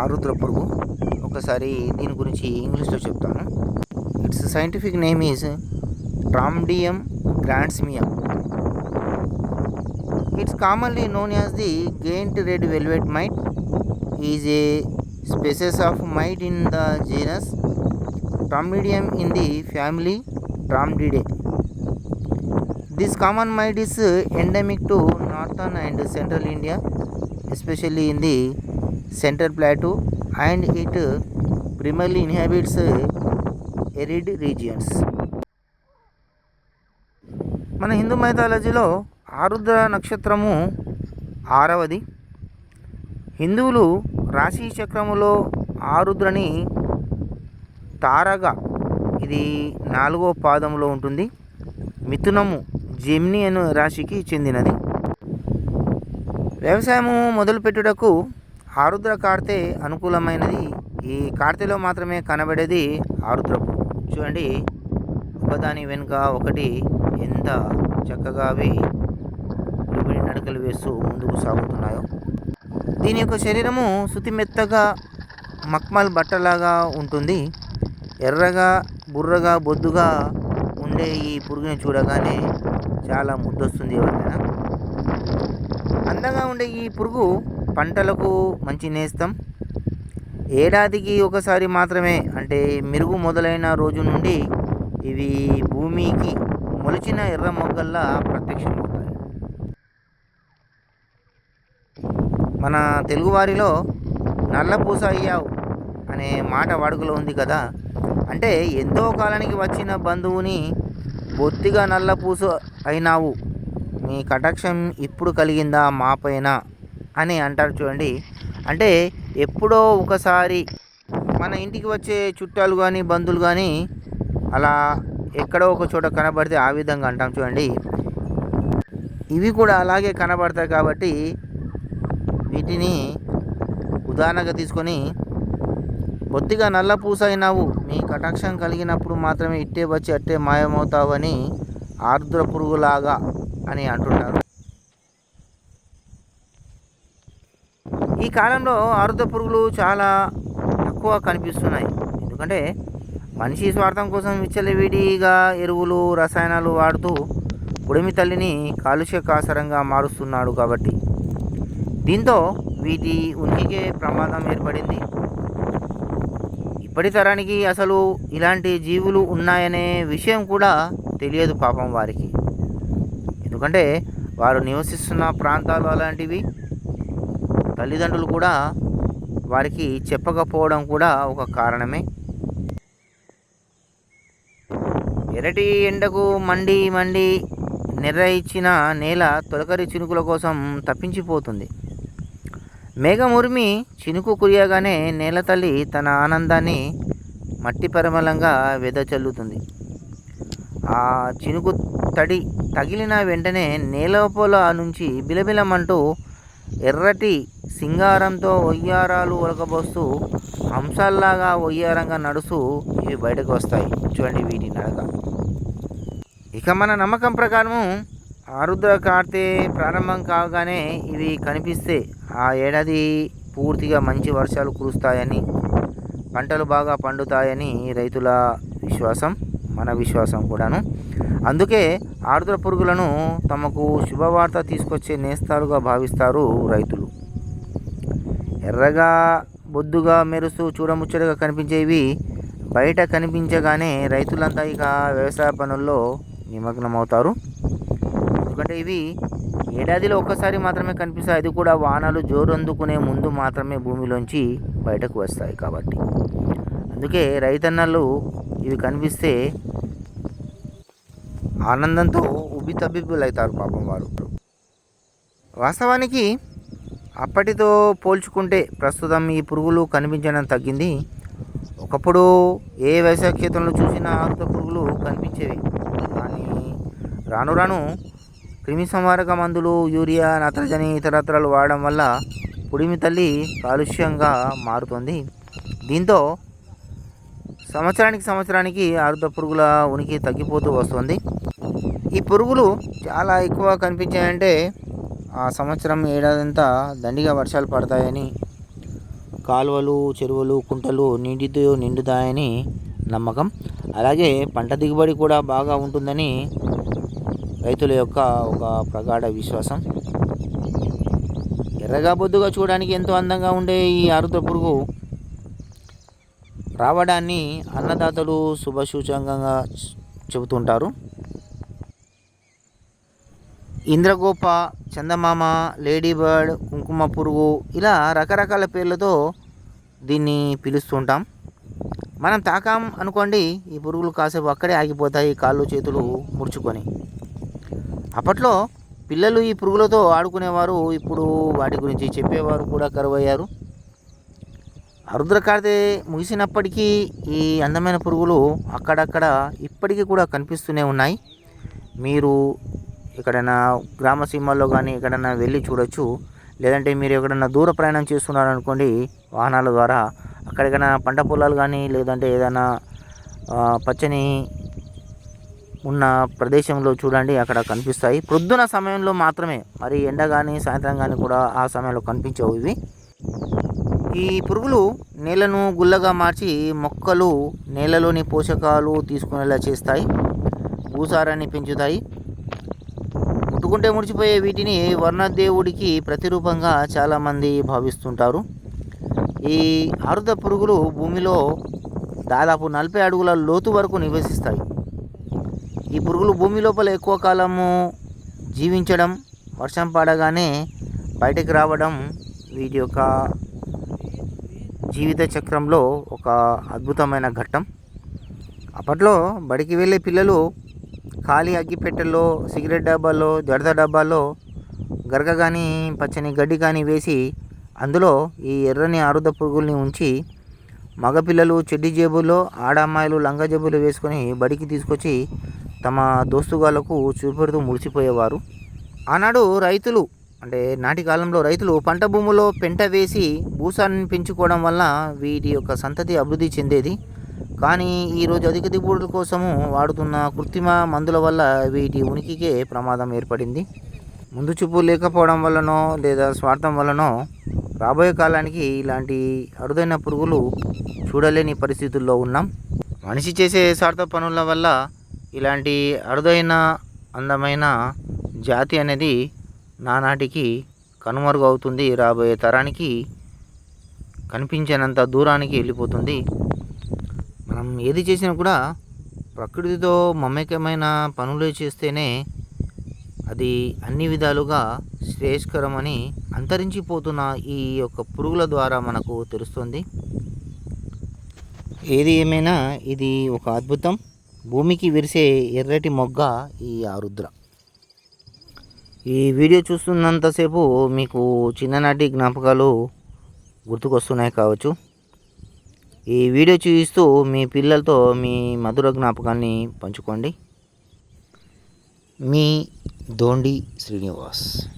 ఆరుద్ర పురుగు. ఒకసారి దీని గురించి ఇంగ్లీష్లో చెప్తాను. It's scientific name is trombidium grandissimum it's commonly known as the giant red velvet mite is a species of mite in the genus trombidium in the family trombidiidae this common mite is endemic to northern and central India especially in the center plateau, and it primarily inhabits arid regions. మన హిందూ మైథాలజీలో ఆరుద్ర నక్షత్రము ఆరవది. హిందువులు రాశి చక్రములో ఆరుద్రని తారగా ఇది నాలుగో పాదంలో ఉంటుంది. మిథునము Gemini అను రాశికి చెందినది. వ్యవసాయము మొదలుపెట్టుటకు ఆరుద్ర కార్తె అనుకూలమైనది. ఈ కార్తెలో మాత్రమే కనబడేది ఆరుద్రపు. చూడండి ఒకదాని వెనుక ఒకటి ఎంత చక్కగా అవి నడకలు వేస్తూ ముందుకు సాగుతున్నాయో. దీని యొక్క శరీరము శుతిమెత్తగా మక్మల్ బట్టలాగా ఉంటుంది. ఎర్రగా బుర్రగా బొద్దుగా ఉండే ఈ పురుగుని చూడగానే చాలా ముద్దొస్తుంది ఎవరికైనా. అందంగా ఉండే ఈ పురుగు పంటలకు మంచి నేస్తం. ఏడాదికి ఒకసారి మాత్రమే అంటే మెరుగు మొదలైన రోజు నుండి ఇవి భూమికి మొలిచిన ఎర్ర మొగ్గల్లా ప్రత్యక్షమవుతాయి. మన తెలుగువారిలో నల్లపూస అయ్యావు అనే మాట వాడుకలో ఉంది కదా. అంటే ఎంతో కాలానికి వచ్చిన బంధువుని బొత్తిగా నల్లపూస అయినావు. మీ కటాక్షం ఇప్పుడు కలిగిందా మా పైన? అని అంటారు చూడండి. అంటే ఎప్పుడో ఒకసారి మన ఇంటికి వచ్చే చుట్టాలు కానీ బంధువులు కానీ అలా ఎక్కడో ఒక చోట కనబడితే ఆ విధంగా అంటాం చూడండి. ఇవి కూడా అలాగే కనబడతాయి కాబట్టి వీటిని ఉదాహరణగా తీసుకొని బొత్తిగా నల్ల పూస అయినావు మీ కటాక్షం కలిగినప్పుడు మాత్రమే ఇట్టే వచ్చి అట్టే మాయమవుతావని ఆర్ద్ర పురుగులాగా అని అంటుంటారు. ఈ కాలంలో ఆరుద్ర పురుగులు చాలా తక్కువ కనిపిస్తున్నాయి. ఎందుకంటే మనిషి స్వార్థం కోసం విచ్చలవిడిగా ఎరువులు రసాయనాలు వాడుతూ గుడిమి తల్లిని కాలుష్య కాసరంగా మారుస్తున్నాడు కాబట్టి. దీంతో వీటి ఉనికికే ప్రమాదం ఏర్పడింది. ఇప్పటి తరానికి అసలు ఇలాంటి జీవులు ఉన్నాయనే విషయం కూడా తెలియదు పాపం వారికి. ఎందుకంటే వారు నివసిస్తున్న ప్రాంతాలు అలాంటివి తల్లిదండ్రులు కూడా వారికి చెప్పకపోవడం కూడా ఒక కారణమే. ఎరటి ఎండకు మండి మండి నెర్ర నేల తొలకరి చినుకుల కోసం తప్పించిపోతుంది. మేఘమురిమి చినుకు కురియగానే నేల తల్లి తన ఆనందాన్ని మట్టి పరిమళంగా వెదచల్లుతుంది ఆ చినుకు తడి తగిలిన వెంటనే నేలపోల నుంచి బిలబిలమంటూ ఎర్రటి సింగారంతో ఒయ్యారాలు ఒలకబోస్తూ అంశాల్లాగా ఒయ్యారంగా నడుస్తూ ఇవి బయటకు వస్తాయి. చూడండి వీటి నడక. ఇక మన నమ్మకం ప్రకారము ఆరుద్ర కార్తె ప్రారంభం కాగానే ఇవి కనిపిస్తే ఆ ఏడాది పూర్తిగా మంచి వర్షాలు కురుస్తాయని పంటలు బాగా పండుతాయని రైతుల విశ్వాసం మన విశ్వాసం కూడాను. అందుకే ఆరుద్ర పురుగులను తమకు శుభవార్త తీసుకొచ్చే నేస్తాలుగా భావిస్తారు రైతులు. ఎర్రగా బొద్దుగా మెరుస్తూ చూడముచ్చటగా కనిపించేవి బయట కనిపించగానే రైతులంతా ఇక వ్యవసాయ పనుల్లో నిమగ్నమవుతారు. ఎందుకంటే ఇవి ఏడాదిలో ఒక్కసారి మాత్రమే కనిపిస్తాయి. అది కూడా వానలు జోరందుకునే ముందు మాత్రమే భూమిలోంచి బయటకు వస్తాయి కాబట్టి. అందుకే రైతన్నలు ఇవి కనిపిస్తే ఆనందంతో ఉబ్బితబ్బిబ్బులవుతారు పాపం వారు వాస్తవానికి అప్పటితో పోల్చుకుంటే ప్రస్తుతం ఈ పురుగులు కనిపించడం తగ్గింది. ఒకప్పుడు ఏ వ్యవసాయ క్షేత్రంలో చూసినా ఆరుత పురుగులు కనిపించేవి. కానీ రాను రాను క్రిమి సంహారక మందులు యూరియా నత్రజని ఇతరత్రాలు వాడడం వల్ల పుడిమి తల్లి కాలుష్యంగా మారుతుంది. దీంతో సంవత్సరానికి సంవత్సరానికి ఆరుత పురుగుల ఉనికి తగ్గిపోతూ వస్తుంది. ఈ పురుగులు చాలా ఎక్కువ కనిపించాయంటే ఆ సంవత్సరం ఏడాదంతా దండిగా వర్షాలు పడతాయని కాలువలు చెరువులు కుంటలు నీటితో నిండుతాయని నమ్మకం. అలాగే పంట దిగుబడి కూడా బాగా ఉంటుందని రైతుల యొక్క ఒక ప్రగాఢ విశ్వాసం. ఎర్రగా బొద్దుగా చూడడానికి ఎంతో అందంగా ఉండే ఈ ఆరుద్ర పురుగు రావడాన్ని అన్నదాతలు శుభసూచకంగా చెబుతుంటారు. ఇంద్రగోప చందమామ లేడీ బర్డ్ కుంకుమ పురుగు ఇలా రకరకాల పేర్లతో దీన్ని పిలుస్తుంటాం. మనం తాకాం అనుకోండి ఈ పురుగులు కాసేపు అక్కడే ఆగిపోతాయి కాళ్ళు చేతులు ముడుచుకొని. అప్పట్లో పిల్లలు ఈ పురుగులతో ఆడుకునేవారు ఇప్పుడు వాటి గురించి చెప్పేవారు కూడా కరువయ్యారు. అరుద్రకార్తె ముగిసినప్పటికీ ఈ అందమైన పురుగులు అక్కడక్కడ ఇప్పటికీ కూడా కనిపిస్తూనే ఉన్నాయి. మీరు ఎక్కడైనా గ్రామ సీమల్లో కానీ ఎక్కడైనా వెళ్ళి చూడొచ్చు. లేదంటే మీరు ఎక్కడైనా దూర ప్రయాణం చేస్తున్నారు అనుకోండి వాహనాల ద్వారా అక్కడికైనా పంట పొలాలు కానీ లేదంటే ఏదైనా పచ్చని ఉన్న ప్రదేశంలో చూడండి అక్కడ కనిపిస్తాయి. ప్రొద్దున సమయంలో మాత్రమే మరి ఎండ కానీ సాయంత్రం కానీ కూడా ఆ సమయంలో కనిపించవు ఇవి. ఈ పురుగులు నేలను గుల్లగా మార్చి మొక్కలు నేలలోని పోషకాలు తీసుకునేలా చేస్తాయి. భూసారాన్ని పెంచుతాయి. ముట్టుకుంటే ముడిచిపోయే వీటిని వర్ణదేవుడికి ప్రతిరూపంగా చాలామంది భావిస్తుంటారు. ఈ ఆరుద పురుగులు భూమిలో దాదాపు నలభై అడుగుల లోతు వరకు నివసిస్తాయి. ఈ పురుగులు భూమి లోపల ఎక్కువ కాలము జీవించడం వర్షం పడగానే బయటకు రావడం వీటి యొక్క జీవిత చక్రంలో ఒక అద్భుతమైన ఘట్టం. అప్పట్లో బడికి వెళ్ళే పిల్లలు ఖాళీ అగ్గిపెట్టెల్లో సిగరెట్ డబ్బాల్లో జడత డబ్బాల్లో గరగ కానీ పచ్చని గడ్డి కానీ వేసి అందులో ఈ ఎర్రని ఆరుద పురుగుల్ని ఉంచి మగపిల్లలు చెడ్డి జేబుల్లో ఆడమ్మాయిలు లంగ జేబులు వేసుకొని బడికి తీసుకొచ్చి తమ దోస్తుగాళ్ళకు చూపెడుతూ ముడిచిపోయేవారు ఆనాడు రైతులు అంటే నాటి కాలంలో రైతులు పంట భూములో పెంట వేసి భూసాన్ని పెంచుకోవడం వల్ల వీటి యొక్క సంతతి అభివృద్ధి చెందేది. కానీ ఈరోజు అధిక దిగుబడుల కోసము వాడుతున్న కృత్రిమ మందుల వల్ల వీటి ఉనికికే ప్రమాదం ఏర్పడింది. ముందు చూపు లేకపోవడం వల్లనో లేదా స్వార్థం వల్లనో రాబోయే కాలానికి ఇలాంటి అరుదైన పురుగులు చూడలేని పరిస్థితుల్లో ఉన్నాం. మనిషి చేసే స్వార్థ పనుల వల్ల ఇలాంటి అరుదైన అందమైన జాతి అనేది నానాటికి కనుమరుగవుతుంది. రాబోయే తరానికి కనిపించినంత దూరానికి వెళ్ళిపోతుంది. మనం ఏది చేసినా కూడా ప్రకృతితో మమేకమైన పనులు చేస్తేనే అది అన్ని విధాలుగా శ్రేయస్కరమని అంతరించిపోతున్న ఈ యొక్క పురుగుల ద్వారా మనకు తెలుస్తుంది. ఏది ఏమైనా ఇది ఒక అద్భుతం. భూమికి విరిసే ఎర్రటి మొగ్గ ఈ ఆరుద్ర. ఈ వీడియో చూస్తున్నంతసేపు మీకు చిన్ననాటి జ్ఞాపకాలు గుర్తుకొస్తున్నాయి కావచ్చు. ఈ వీడియో చూపిస్తూ మీ పిల్లలతో మీ మధుర జ్ఞాపకాన్ని పంచుకోండి. మీ దోండి శ్రీనివాస్.